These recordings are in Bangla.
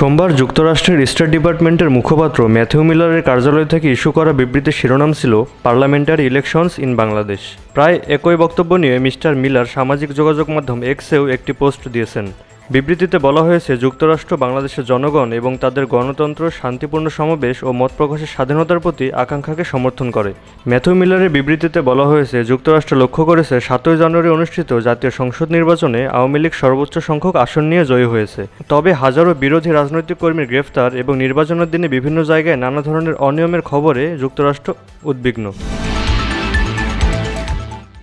সোমবার যুক্তরাষ্ট্রের স্টেট ডিপার্টমেন্টের মুখপাত্র ম্যাথিউ মিলারের কার্যালয় থেকে ইস্যু করা বিবৃতির শিরোনাম ছিল পার্লামেন্টারি ইলেকশনস ইন বাংলাদেশ। প্রায় একই বক্তব্য নিয়ে মিস্টার মিলার সামাজিক যোগাযোগ মাধ্যম এক্সেও একটি পোস্ট দিয়েছেন। বিবৃতিতে বলা হয়েছে, যুক্তরাষ্ট্র, বাংলাদেশের জনগণ এবং তাদের গণতন্ত্র, শান্তিপূর্ণ সমাবেশ ও মত প্রকাশের স্বাধীনতার প্রতি আকাঙ্ক্ষাকে সমর্থন করে। ম্যাথিউ মিলারের বিবৃতিতে বলা হয়েছে, যুক্তরাষ্ট্র লক্ষ্য করেছে, সাতই জানুয়ারি অনুষ্ঠিত জাতীয় সংসদ নির্বাচনে আওয়ামী লীগ সর্বোচ্চ সংখ্যক আসন নিয়ে জয়ী হয়েছে। তবে হাজারো বিরোধী রাজনৈতিক কর্মীর গ্রেফতার এবং নির্বাচনের দিনে বিভিন্ন জায়গায় নানা ধরনের অনিয়মের খবরে যুক্তরাষ্ট্র উদ্বিগ্ন।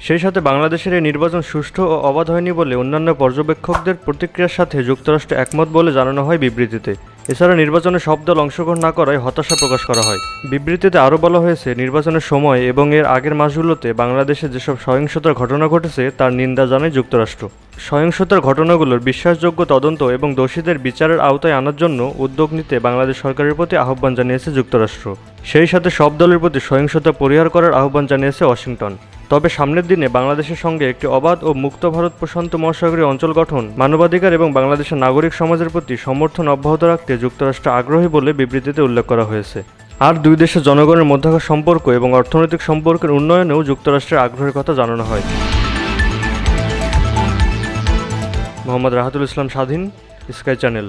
সেই সাথে বাংলাদেশের এই নির্বাচন সুষ্ঠু ও অবাধ হয়নি বলে অন্যান্য পর্যবেক্ষকদের প্রতিক্রিয়ার সাথে যুক্তরাষ্ট্র একমত বলে জানানো হয় বিবৃতিতে। এছাড়া নির্বাচনে সব দল অংশগ্রহণ না করায় হতাশা প্রকাশ করা হয়। বিবৃতিতে আরও বলা হয়েছে, নির্বাচনের সময় এবং এর আগের মাসগুলোতে বাংলাদেশে যেসব সহিংসতার ঘটনা ঘটেছে তার নিন্দা জানায় যুক্তরাষ্ট্র। সহিংসতার ঘটনাগুলোর বিশ্বাসযোগ্য তদন্ত এবং দোষীদের বিচারের আওতায় আনার জন্য উদ্যোগ নিতে বাংলাদেশ সরকারের প্রতি আহ্বান জানিয়েছে যুক্তরাষ্ট্র। সেই সাথে সব দলের প্রতি সহিংসতা পরিহার করার আহ্বান জানিয়েছে ওয়াশিংটন। তবে সামনের দিনে বাংলাদেশের সঙ্গে একটি অবাধ ও মুক্ত ভারত প্রশান্ত মহাসাগরীয় অঞ্চল গঠন মানবাধিকার এবং বাংলাদেশের নাগরিক সমাজের প্রতি সমর্থন অব্যাহত রাখতে যুক্তরাষ্ট্র আগ্রহী বলে বিবৃতিতে উল্লেখ করা হয়েছে। আর দুই দেশের জনগণের মধ্যকার সম্পর্ক এবং অর্থনৈতিক সম্পর্কের উন্নয়নেও যুক্তরাষ্ট্রের আগ্রহের কথা জানানো হয়। মোহাম্মদ রাহাতুল ইসলাম স্বাধীন, স্কাই চ্যানেল।